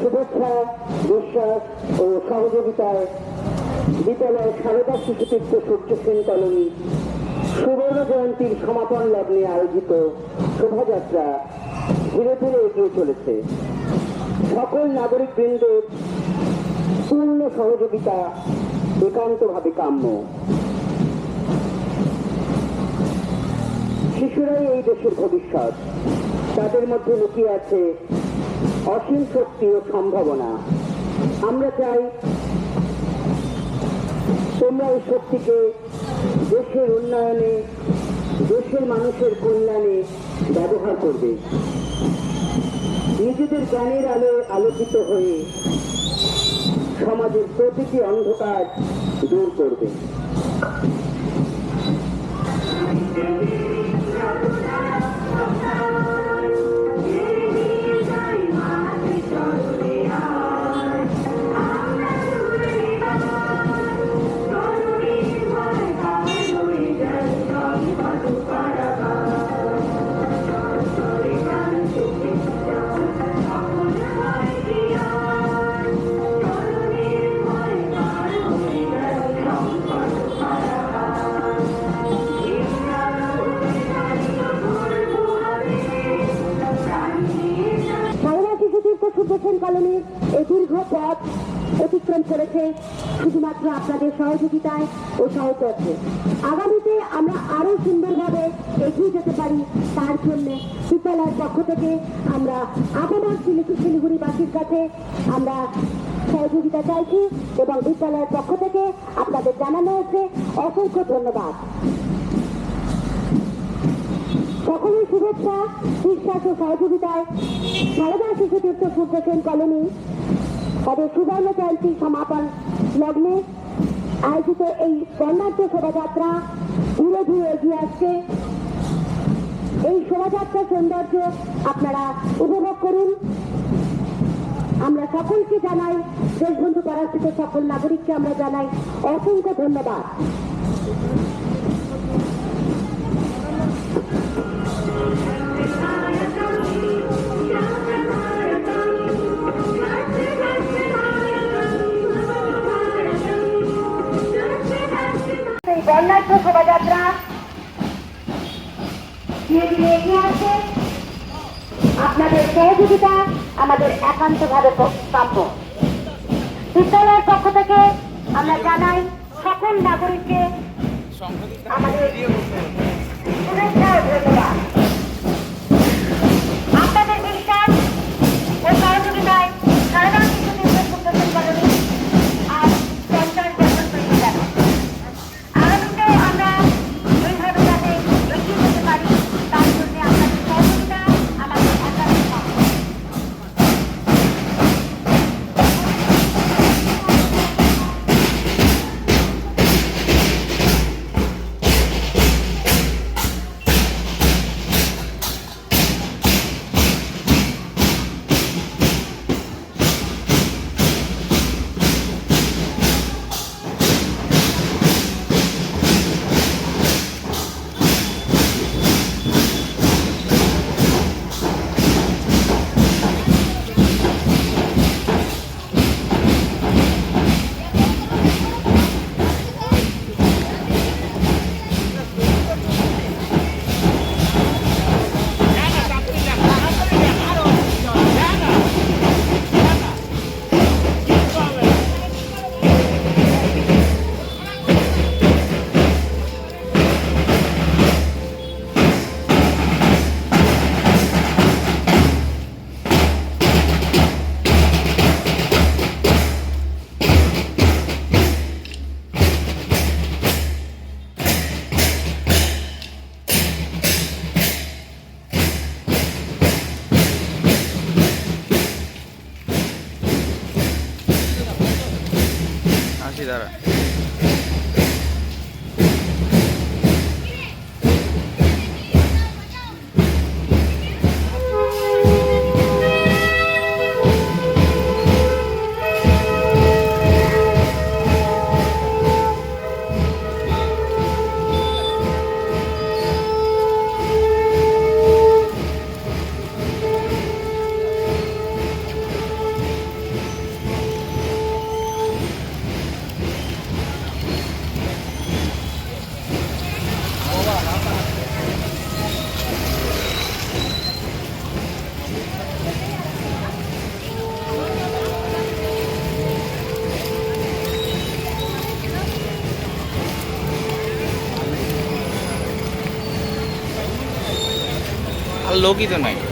শুভেচ্ছা, বিশ্বাস ও সহযোগিতায় বিদ্যালয়ের সারদা শিশুতীর্থ সূর্য সেন কলোনি সুবর্ণ জয়ন্তীর সমাপন লগ্নে আয়োজিত শোভাযাত্রা ধীরে ধীরে এগিয়ে চলেছে। সকল নাগরিক বৃন্দের পূর্ণ সহযোগিতা একান্তভাবে কাম্য। শিশুরাই এই দেশের ভবিষ্যৎ। তাদের মধ্যে লুকিয়ে আছে অসীম শক্তি ও সম্ভাবনা। আমরা চাই তোমরা এই শক্তিকে দেশের উন্নয়নে, দেশের মানুষের কল্যাণে ব্যবহার করবে। নিজেদের জ্ঞানের আলো আলোকিত হয়ে সমাজের প্রতিটি অন্ধকার দূর করবে। পথ অতিক্রম করেছে শুধুমাত্র আপনাদের সহযোগিতায় ও সহচর্যে আগামীতে আমরা আরও সুন্দরভাবে এগিয়ে যেতে পারি, তার জন্য বিদ্যালয়ের পক্ষ থেকে আমরা শিলিগুড়ি শিলিগুড়িবাসীর কাছে আমরা সহযোগিতা চাইছি এবং বিদ্যালয়ের পক্ষ থেকে আপনাদের জানানো হয়েছে অসংখ্য ধন্যবাদ। সকলের শুভেচ্ছা, বিশ্বাস ও সহযোগিতায় সারদা শিশুতীর্থ সূর্যসেন কলোনি তাদের সুবর্ণ জয়ন্তী সমাপন লগ্নে আয়োজিত এই বর্ণাঢ্য শোভাযাত্রা ধীরে ধীরে এগিয়ে আসছে। এই শোভাযাত্রার সৌন্দর্য আপনারা উপভোগ করুন। আমরা সকলকে জানাই, দেশবন্ধু পরাস্থিত সকল নাগরিককে আমরা জানাই অসংখ্য ধন্যবাদ। এই বর্ণাঢ্য শোভাযাত্রা এগিয়ে আসে? আপনাদের সহযোগিতা আমাদের একান্তভাবে প্রাপ্য। বিদ্যালয়ের পক্ষ থেকে আমরা জানাই সকল নাগরিককে আমাদের শুভেচ্ছা ও ধন্যবাদ। लोग ही तो नहीं।